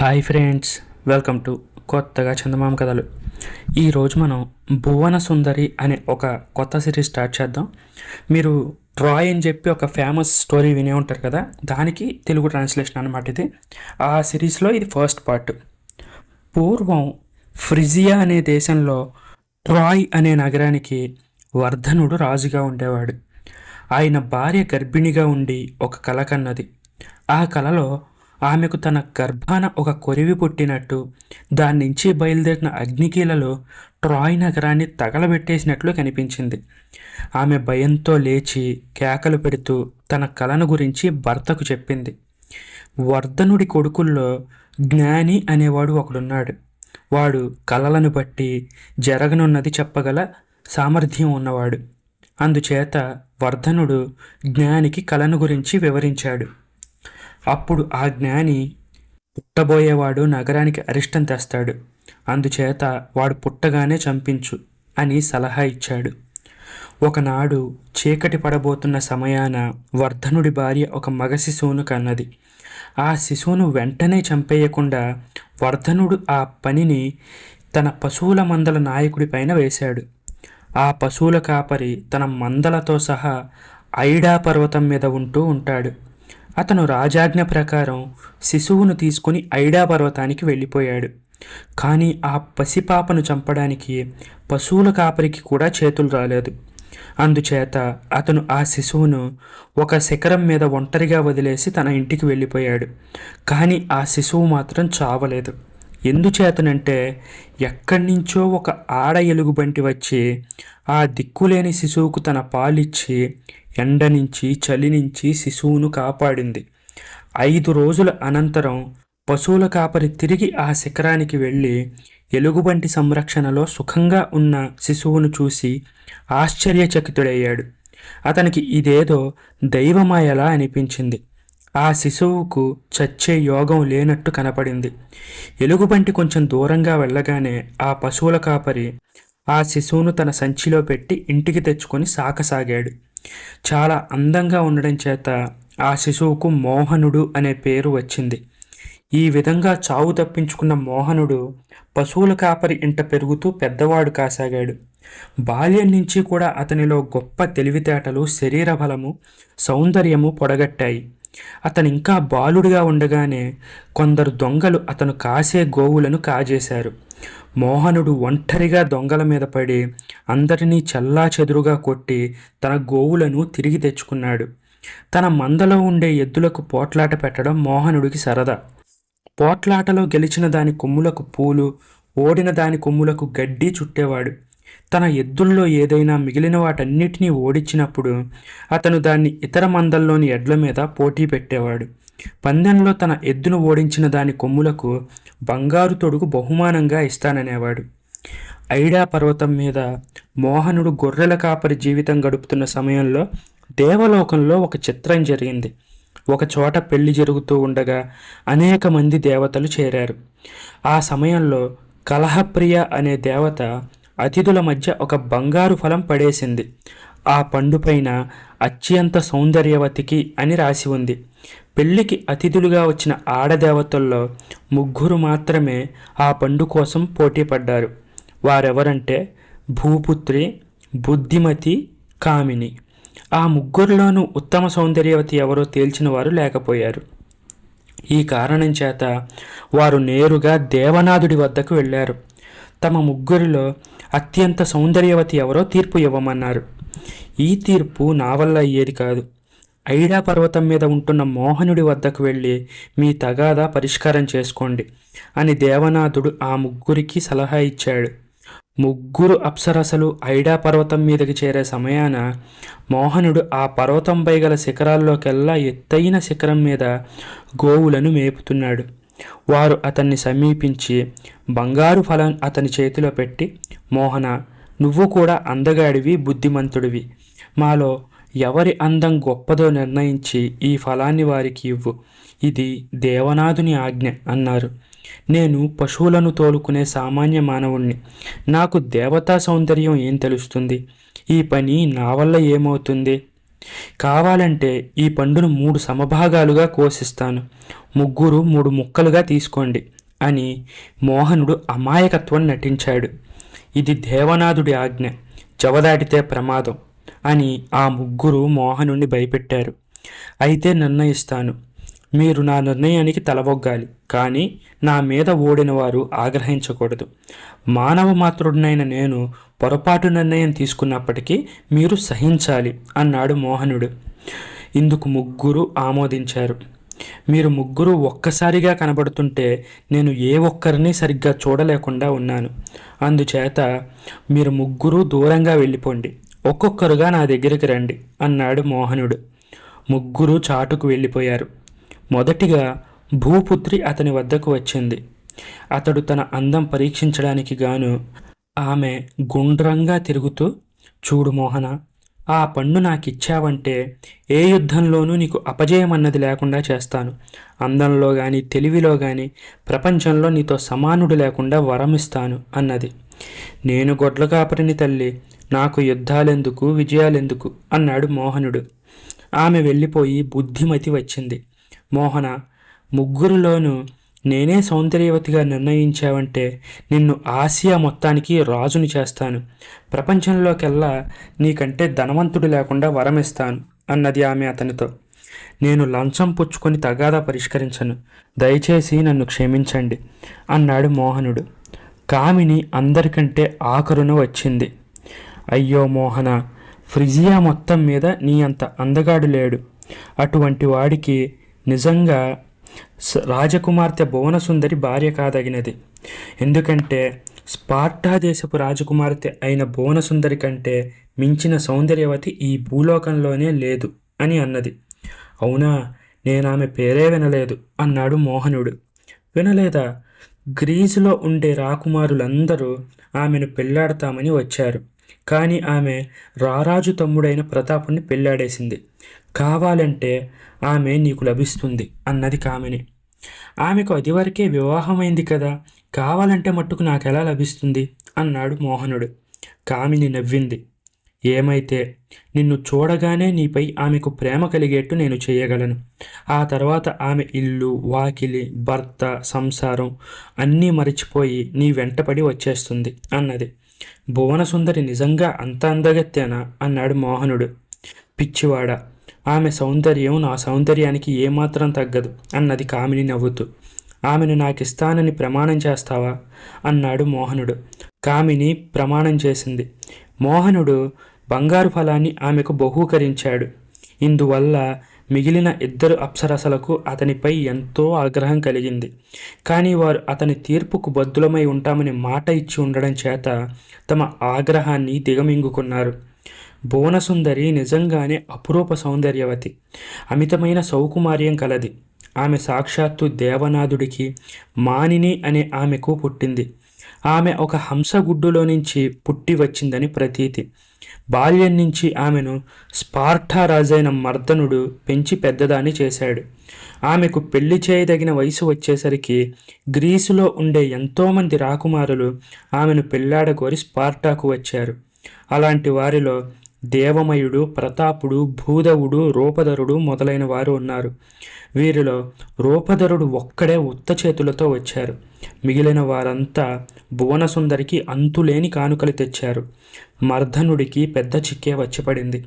Hi friends welcome to కొత్తగా చందమామ కథలు. ఈరోజు మనం భువన సుందరి అనే ఒక కొత్త సిరీస్ స్టార్ట్ చేద్దాం. మీరు ట్రాయ్ అని చెప్పి ఒక ఫేమస్ స్టోరీ వినే ఉంటారు కదా దానికి తెలుగు ట్రాన్స్లేషన్ అనమాట ఇది. ఆ సిరీస్లో ఇది ఫస్ట్ పార్ట్ పూర్వం ఫ్రిజియా అనే దేశంలో ట్రాయ్ అనే నగరానికి వర్ధనుడు రాజుగా ఉండేవాడు. ఆయన భార్య గర్భిణిగా ఉండి ఒక కల కన్నది. ఆ కలలో ఆమెకు తన గర్భాన ఒక కొరివి పుట్టినట్టు దాని నుంచి బయలుదేరిన అగ్నికీలలో ట్రాయ్ నగరాన్ని తగలబెట్టేసినట్లు కనిపించింది. ఆమె భయంతో లేచి కేకలు పెడుతూ తన కలను గురించి భర్తకు చెప్పింది. వర్ధనుడి కొడుకుల్లో జ్ఞాని అనేవాడు ఒకడున్నాడు. వాడు కలలను బట్టి జరగనున్నది చెప్పగల సామర్థ్యం ఉన్నవాడు. అందుచేత వర్ధనుడు జ్ఞానికి కలను గురించి వివరించాడు. అప్పుడు ఆ జ్ఞాని పుట్టబోయేవాడు నగరానికి అరిష్టం తెస్తాడు. అందుచేత వాడు పుట్టగానే చంపించు అని సలహా ఇచ్చాడు. ఒకనాడు చీకటి పడబోతున్న సమయాన వర్ధనుడి భార్య ఒక మగ శిశువును కన్నది. ఆ శిశువును వెంటనే చంపేయకుండా వర్ధనుడు ఆ పనిని తన పశువుల మందల నాయకుడి పైన వేశాడు. ఆ పశువుల కాపరి తన మందలతో సహా ఐడా పర్వతం మీద ఉంటూ ఉంటాడు. అతను రాజాజ్ఞ ప్రకారం శిశువును తీసుకుని ఐడా పర్వతానికి వెళ్ళిపోయాడు. కానీ ఆ పసిపాపను చంపడానికి పశువుల కాపరికి కూడా చేతులు రాలేదు. అందుచేత అతను ఆ శిశువును ఒక శిఖరం మీద ఒంటరిగా వదిలేసి తన ఇంటికి వెళ్ళిపోయాడు. కానీ ఆ శిశువు మాత్రం చావలేదు. ఎందుచేతనంటే ఎక్కడి నుంచో ఒక ఆడ ఎలుగుబంటి వచ్చి ఆ దిక్కులేని శిశువుకు తన పాలిచ్చి ఎండ నుంచి చలి నుంచి శిశువును కాపాడింది. ఐదు రోజుల అనంతరం పశువుల కాపరి తిరిగి ఆ శిఖరానికి వెళ్ళి ఎలుగుబంటి సంరక్షణలో సుఖంగా ఉన్న శిశువును చూసి ఆశ్చర్యచకితుడయ్యాడు. అతనికి ఇదేదో దైవమాయలా అనిపించింది. ఆ శిశువుకు చచ్చే యోగం లేనట్టు కనపడింది. ఎలుగుబంటి కొంచెం దూరంగా వెళ్ళగానే ఆ పశువుల కాపరి ఆ శిశువును తన సంచిలో పెట్టి ఇంటికి తెచ్చుకొని సాకసాగాడు. చాలా అందంగా ఉండడం చేత ఆ శిశువుకు మోహనుడు అనే పేరు వచ్చింది. ఈ విధంగా చావు తప్పించుకున్న మోహనుడు పశువుల కాపరి ఇంట పెరుగుతూ పెద్దవాడు కాసాగాడు. బాల్యం నుంచి కూడా అతనిలో గొప్ప తెలివితేటలు శరీర బలము సౌందర్యము పొడగట్టాయి. అతను ఇంకా బాలుడిగా ఉండగానే కొందరు దొంగలు అతను కాసే గోవులను కాజేశారు. మోహనుడు ఒంటరిగా దొంగల మీద పడి అందరినీ చల్లా చెదురుగా కొట్టి తన గోవులను తిరిగి తెచ్చుకున్నాడు. తన మందలో ఉండే ఎద్దులకు పోట్లాట పెట్టడం మోహనుడికి సరదా. పోట్లాటలో గెలిచిన దాని కొమ్ములకు పూలు ఓడిన దాని కొమ్ములకు గడ్డి చుట్టేవాడు. తన ఎద్దుల్లో ఏదైనా మిగిలిన వాటన్నిటినీ ఓడించినప్పుడు అతను దాన్ని ఇతర మందల్లోని ఎడ్ల మీద పోటీ పెట్టేవాడు. పందెంలో తన ఎద్దును ఓడించిన దాని కొమ్ములకు బంగారు తొడుగు బహుమానంగా ఇస్తాననేవాడు. ఐడా పర్వతం మీద మోహనుడు గొర్రెల కాపరి జీవితం గడుపుతున్న సమయంలో దేవలోకంలో ఒక చిత్రం జరిగింది. ఒక చోట పెళ్ళి జరుగుతూ ఉండగా అనేక మంది దేవతలు చేరారు. ఆ సమయంలో కలహప్రియ అనే దేవత అతిథుల మధ్య ఒక బంగారు ఫలం పడేసింది. ఆ పండుపైన అత్యంత సౌందర్యవతికి అని రాసి ఉంది. పెళ్ళికి అతిథులుగా వచ్చిన ఆడదేవతల్లో ముగ్గురు మాత్రమే ఆ పండు కోసం పోటీ పడ్డారు. వారెవరంటే భూపుత్రి బుద్ధిమతి కామిని. ఆ ముగ్గురిలోనూ ఉత్తమ సౌందర్యవతి ఎవరో తేల్చిన వారు లేకపోయారు. ఈ కారణం చేత వారు నేరుగా దేవనాథుడి వద్దకు వెళ్ళారు. తమ ముగ్గురిలో అత్యంత సౌందర్యవతి ఎవరో తీర్పు ఇవ్వమన్నారు. ఈ తీర్పు నా వల్ల అయ్యేది కాదు. ఐడా పర్వతం మీద ఉంటున్న మోహనుడి వద్దకు వెళ్ళి మీ తగాదా పరిష్కారం చేసుకోండి అని దేవనాథుడు ఆ ముగ్గురికి సలహా ఇచ్చాడు. ముగ్గురు అప్సరసలు ఐడా పర్వతం మీదకి చేరే సమయాన మోహనుడు ఆ పర్వతంపై గల శిఖరాల్లోకెల్లా ఎత్తైన శిఖరం మీద గోవులను మేపుతున్నాడు. వారు అతన్ని సమీపించి బంగారు ఫలం అతని చేతిలో పెట్టి మోహన నువ్వు కూడా అందగాడివి బుద్ధిమంతుడివి. మాలో ఎవరి అందం గొప్పదో నిర్ణయించి ఈ ఫలాన్ని వారికి ఇవ్వు. ఇది దేవనాథుని ఆజ్ఞ అన్నారు. నేను పశువులను తోలుకునే సామాన్య మానవుణ్ణి. నాకు దేవతా సౌందర్యం ఏం తెలుస్తుంది? ఈ పని నా వల్ల ఏమవుతుంది? కావాలంటే ఈ పండును మూడు సమభాగాలుగా కోసిస్తాను. ముగ్గురు మూడు ముక్కలుగా తీసుకోండి అని మోహనుడు అమాయకత్వం నటించాడు. ఇది దేవనాథుడి ఆజ్ఞ చవదాటితే ప్రమాదం అని ఆ ముగ్గురు మోహనుణ్ణి భయపెట్టారు. అయితే నిర్ణయిస్తాను. మీరు నా నిర్ణయానికి తలవొగ్గాలి కానీ నా మీద ఓడిన వారు ఆగ్రహించకూడదు. మానవ మాతృడినైన నేను పొరపాటు నిర్ణయం తీసుకున్నప్పటికీ మీరు సహించాలి అన్నాడు మోహనుడు. ఇందుకు ముగ్గురు ఆమోదించారు. మీరు ముగ్గురు ఒక్కసారిగా కనబడుతుంటే నేను ఏ ఒక్కరిని సరిగ్గా చూడలేకుండా ఉన్నాను. అందుచేత మీరు ముగ్గురు దూరంగా వెళ్ళిపోండి. ఒక్కొక్కరుగా నా దగ్గరికి రండి అన్నాడు మోహనుడు. ముగ్గురు చాటుకు వెళ్ళిపోయారు. మొదటిగా భూపుత్రి అతని వద్దకు వచ్చింది. అతడు తన అందం పరీక్షించడానికి గాను ఆమె గుండ్రంగా తిరుగుతూ చూడు మోహన ఆ పండు నాకిచ్చావంటే ఏ యుద్ధంలోనూ నీకు అపజయమన్నది లేకుండా చేస్తాను. అందంలో కానీ తెలివిలో కానీ ప్రపంచంలో నీతో సమానుడు లేకుండా వరమిస్తాను అన్నది. నేను గొడ్ల కాపరిని తల్లి నాకు యుద్ధాలెందుకు విజయాలెందుకు అన్నాడు మోహనుడు. ఆమె వెళ్ళిపోయి బుద్ధిమతి వచ్చింది. మోహన ముగ్గురిలోనూ నేనే సౌందర్యవతిగా నిర్ణయించావంటే నిన్ను ఆసియా మొత్తానికి రాజుని చేస్తాను. ప్రపంచంలోకెల్లా నీకంటే ధనవంతుడు లేకుండా వరమిస్తాను అన్నది ఆమె అతనితో. నేను లంచం పుచ్చుకొని తగాదా పరిష్కరించను. దయచేసి నన్ను క్షమించండి అన్నాడు మోహనుడు. కామిని అందరికంటే ఆఖరున వచ్చింది. అయ్యో మోహన ఫ్రిజియా మొత్తం మీద నీ అంత అందగాడు లేడు. అటువంటి వాడికి నిజంగా రాజకుమార్తె భువనసుందరి భార్య కాదగినది. ఎందుకంటే స్పార్టా దేశపు రాజకుమార్తె అయిన భువనసుందరి కంటే మించిన సౌందర్యవతి ఈ భూలోకంలోనే లేదు అని అన్నది. అవునా నేను ఆమె పేరే వినలేదు అన్నాడు మోహనుడు. వినలేదా? గ్రీసులో ఉండే రాకుమారులందరూ ఆమెను పెళ్ళాడతామని వచ్చారు. కానీ ఆమె రారాజు తమ్ముడైన ప్రతాపుని పెళ్ళాడేసింది. కావాలంటే ఆమె నీకు లభిస్తుంది అన్నది కామిని. ఆమెకు అదివరకే వివాహమైంది కదా కావాలంటే మట్టుకు నాకెలా లభిస్తుంది? అన్నాడు మోహనుడు. కామిని నవ్వింది. ఏమైతే? నిన్ను చూడగానే నీపై ఆమెకు ప్రేమ కలిగేట్టు నేను చేయగలను. ఆ తర్వాత ఆమె ఇల్లు వాకిలి భర్త సంసారం అన్నీ మరిచిపోయి నీ వెంటపడి వచ్చేస్తుంది అన్నది. భువనసుందరి నిజంగా అంత అందగత్తేనా? అన్నాడు మోహనుడు. పిచ్చివాడ ఆమె సౌందర్యం నా సౌందర్యానికి ఏమాత్రం తగ్గదు అన్నది కామిని నవ్వుతూ. ఆమెను నాకిస్తానని ప్రమాణం చేస్తావా? అన్నాడు మోహనుడు. కామిని ప్రమాణం చేసింది. మోహనుడు బంగారు ఫలాన్ని ఆమెకు బహూకరించాడు. ఇందువల్ల మిగిలిన ఇద్దరు అప్సరసలకు అతనిపై ఎంతో ఆగ్రహం కలిగింది. కానీ వారు అతని తీర్పుకు బద్దులమై ఉంటామని మాట ఇచ్చి ఉండడం చేత తమ ఆగ్రహాన్ని దిగమింగుకున్నారు. భువనసుందరి నిజంగానే అపురూప సౌందర్యవతి. అమితమైన సౌకుమార్యం కలది. ఆమె సాక్షాత్తు దేవనాథుడికి మానిని అనే ఆమెకు పుట్టింది. ఆమె ఒక హంసగుడ్డులో నుంచి పుట్టి వచ్చిందని ప్రతీతి. బాల్యం నుంచి ఆమెను స్పార్టా రాజైన మర్దనుడు పెంచి పెద్దదాన్ని చేశాడు. ఆమెకు పెళ్ళి చేయదగిన వయసు వచ్చేసరికి గ్రీసులో ఉండే ఎంతోమంది రాకుమారులు ఆమెను పెళ్ళాడగోరి స్పార్టాకు వచ్చారు. అలాంటి వారిలో దేవమయుడు ప్రతాపుడు భూధవుడు రూపధరుడు మొదలైన వారు ఉన్నారు. వీరిలో రూపధరుడు ఒక్కడే ఉత్త చేతులతో వచ్చారు. మిగిలిన వారంతా భువనసుందరికి అంతులేని కానుకలు తెచ్చారు. మర్ధనుడికి పెద్ద చిక్కే వచ్చిపడింది.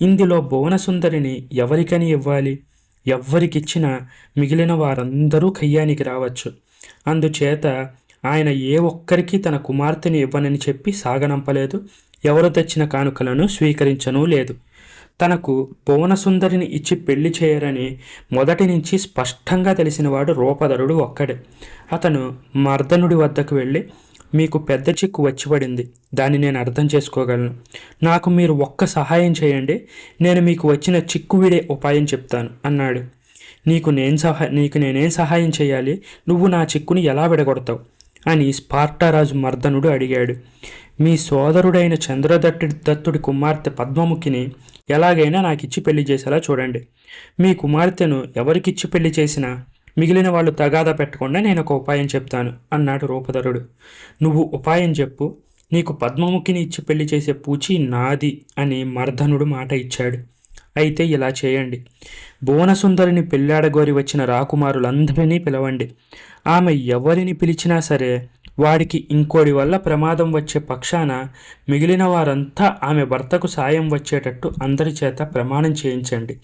ఇందులో భువనసుందరిని ఎవరికని ఇవ్వాలి? ఎవ్వరికిచ్చినా మిగిలిన వారందరూ కయ్యానికి రావచ్చు. అందుచేత ఆయన ఏ ఒక్కరికి తన కుమార్తెని ఇవ్వనని చెప్పి సాగనంపలేదు. ఎవరు తెచ్చిన కానుకలను స్వీకరించను లేదు. తనకు భువనసుందరిని ఇచ్చి పెళ్ళి చేయరని మొదటి నుంచి స్పష్టంగా తెలిసినవాడు రూపధరుడు ఒక్కడే. అతను మర్దనుడి వద్దకు వెళ్ళి మీకు పెద్ద చిక్కు వచ్చి పడింది దాన్ని నేను అర్థం చేసుకోగలను. నాకు మీరు ఒక్క సహాయం చేయండి నేను మీకు వచ్చిన చిక్కు విడే ఉపాయం చెప్తాను అన్నాడు. నీకు నేను సహా నీకు నేనేం సహాయం చేయాలి? నువ్వు నా చిక్కుని ఎలా విడగొడతావు? అని స్పార్టారాజు మర్దనుడు అడిగాడు. మీ సోదరుడైన చంద్రదత్తుడి దత్తుడి కుమార్తె పద్మముఖిని ఎలాగైనా నాకిచ్చి పెళ్ళి చేసేలా చూడండి. మీ కుమార్తెను ఎవరికిచ్చి పెళ్ళి చేసినా మిగిలిన వాళ్ళు తగాదా పెట్టకుండా నేను ఒక ఉపాయం చెప్తాను అన్నాడు రూపధరుడు. నువ్వు ఉపాయం చెప్పు నీకు పద్మముఖిని ఇచ్చి పెళ్ళి చేసే పూచి నాది అని మర్ధనుడు మాట ఇచ్చాడు. అయితే ఇలా చేయండి. భువనసుందరిని పెళ్ళాడగోరి వచ్చిన రాకుమారులందరినీ పిలవండి. ఆమె ఎవరిని పిలిచినా సరే వాడికి ఇంకోడి వల్ల ప్రమాదం వచ్చే పక్షాన మిగిలిన వారంతా ఆమె భర్తకు సాయం వచ్చేటట్టు అందరి చేత ప్రమాణం చేయించండి.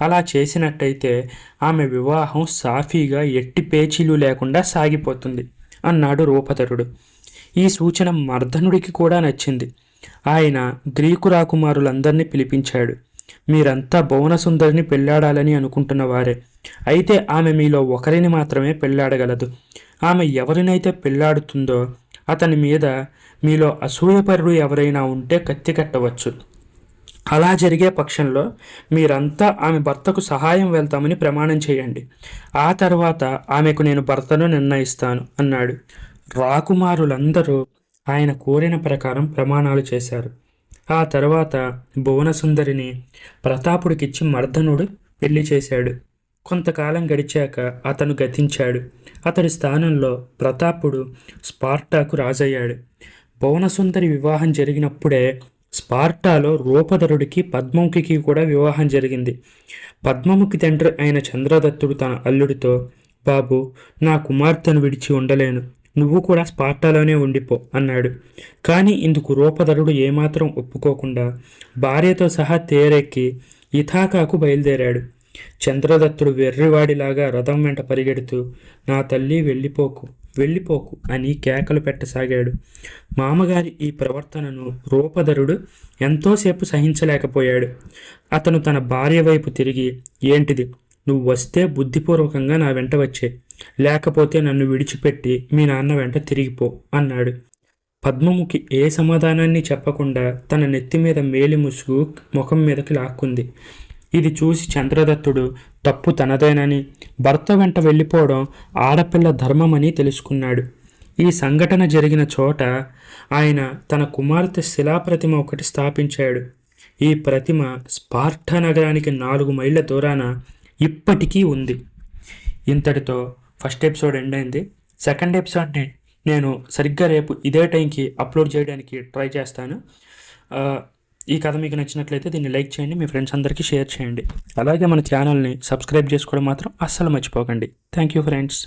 అలా చేసినట్టయితే ఆమె వివాహం సాఫీగా ఎట్టి పేచీలు లేకుండా సాగిపోతుంది అన్నాడు రూపధరుడు. ఈ సూచన మర్దనుడికి కూడా నచ్చింది. ఆయన గ్రీకు రాకుమారులందరినీ పిలిపించాడు. మీరంతా భువనసుందరిని పెళ్ళాడాలని అనుకుంటున్న వారే. అయితే ఆమె మీలో ఒకరిని మాత్రమే పెళ్ళాడగలదు ఆమె ఎవరినైతే పెళ్ళాడుతుందో అతని మీద మీలో అసూయపరుడు ఎవరైనా ఉంటే కత్తి కట్టవచ్చు. అలా జరిగే పక్షంలో మీరంతా ఆమె భర్తకు సహాయం వెళ్తామని ప్రమాణం చేయండి. ఆ తర్వాత ఆమెకు నేను భర్తను నిర్ణయిస్తాను అన్నాడు. రాకుమారులందరూ ఆయన కోరిన ప్రకారం ప్రమాణాలు చేశారు. ఆ తర్వాత భువనసుందరిని ప్రతాపుడికిచ్చి మర్దనుడు పెళ్ళి చేశాడు. కొంతకాలం గడిచాక అతను గతించాడు. అతడి స్థానంలో ప్రతాపుడు స్పార్టాకు రాజయ్యాడు. భువనసుందరి వివాహం జరిగినప్పుడే స్పార్టాలో రూపధరుడికి పద్మముఖికి కూడా వివాహం జరిగింది. పద్మముఖి తండ్రి అయిన చంద్రదత్తుడు తన అల్లుడితో బాబు నా కుమార్తెను విడిచి ఉండలేను. నువ్వు కూడా స్పార్టాలోనే ఉండిపో అన్నాడు. కానీ ఇందుకు రూపధరుడు ఏమాత్రం ఒప్పుకోకుండా భార్యతో సహా తేరెక్కి ఇథాకాకు బయలుదేరాడు. చంద్రదత్తుడు వెర్రివాడిలాగా రథం వెంట పరిగెడుతూ నా తల్లి వెళ్ళిపోకు వెళ్ళిపోకు అని కేకలు పెట్టసాగాడు. మామగారి ఈ ప్రవర్తనను రూపధరుడు ఎంతోసేపు సహించలేకపోయాడు. అతను తన భార్య వైపు తిరిగి ఏంటిది? నువ్వు వస్తే బుద్ధిపూర్వకంగా నా వెంట వచ్చే. లేకపోతే నన్ను విడిచిపెట్టి మీ నాన్న వెంట తిరిగిపో అన్నాడు. పద్మముఖి ఏ సమాధానాన్ని చెప్పకుండా తన నెత్తి మీద మేలి ముసుగు ముఖం మీదకి లాక్కుంది. ఇది చూసి చంద్రదత్తుడు తప్పు తనదేనని. భర్త వెంట వెళ్ళిపోవడం ఆడపిల్ల ధర్మమని తెలుసుకున్నాడు. ఈ సంఘటన జరిగిన చోట ఆయన తన కుమార్తె శిలాప్రతిమ ఒకటి స్థాపించాడు. ఈ ప్రతిమ స్పార్టా నగరానికి నాలుగు మైళ్ళ దూరాన ఇప్పటికీ ఉంది. ఇంతటితో ఫస్ట్ ఎపిసోడ్ ఎండ్ అయింది. సెకండ్ ఎపిసోడ్ని నేను సరిగ్గా రేపు ఇదే టైంకి అప్లోడ్ చేయడానికి ట్రై చేస్తాను. ఈ కథ మీకు నచ్చినట్లయితే దీన్ని లైక్ చేయండి మీ ఫ్రెండ్స్ అందరికీ షేర్ చేయండి. అలాగే మన ఛానల్ని సబ్స్క్రైబ్ చేసుకోవడం మాత్రం అస్సలు మర్చిపోకండి. Thank you friends.